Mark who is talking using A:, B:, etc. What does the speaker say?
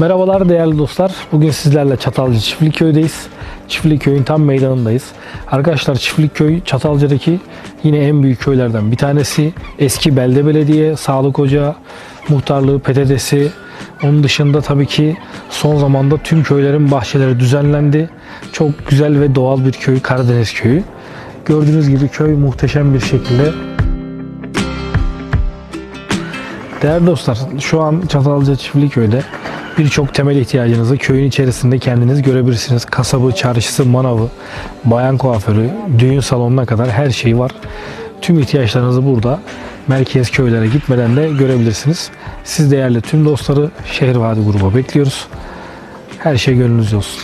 A: Merhabalar değerli dostlar. Bugün sizlerle Çatalca Çiftlikköy'deyiz. Çiftlikköy'ün tam meydanındayız. Arkadaşlar Çiftlikköy Çatalca'daki yine en büyük köylerden bir tanesi. Eski belde belediye, sağlık ocağı, muhtarlığı, PTT'si. Onun dışında tabii ki son zamanda tüm köylerin bahçeleri düzenlendi. Çok güzel ve doğal bir köy, Karadeniz köyü. Gördüğünüz gibi köy muhteşem bir şekilde Değerli dostlar, şu an Çatalca Çiftliköy'de birçok temel ihtiyacınızı köyün içerisinde kendiniz görebilirsiniz. Kasabı, çarşısı, manavı, bayan kuaförü, düğün salonuna kadar her şey var. Tüm ihtiyaçlarınızı burada merkez köylere gitmeden de görebilirsiniz. Siz değerli tüm dostları Şehir Vadi gruba bekliyoruz. Her şey gönlünüzce olsun.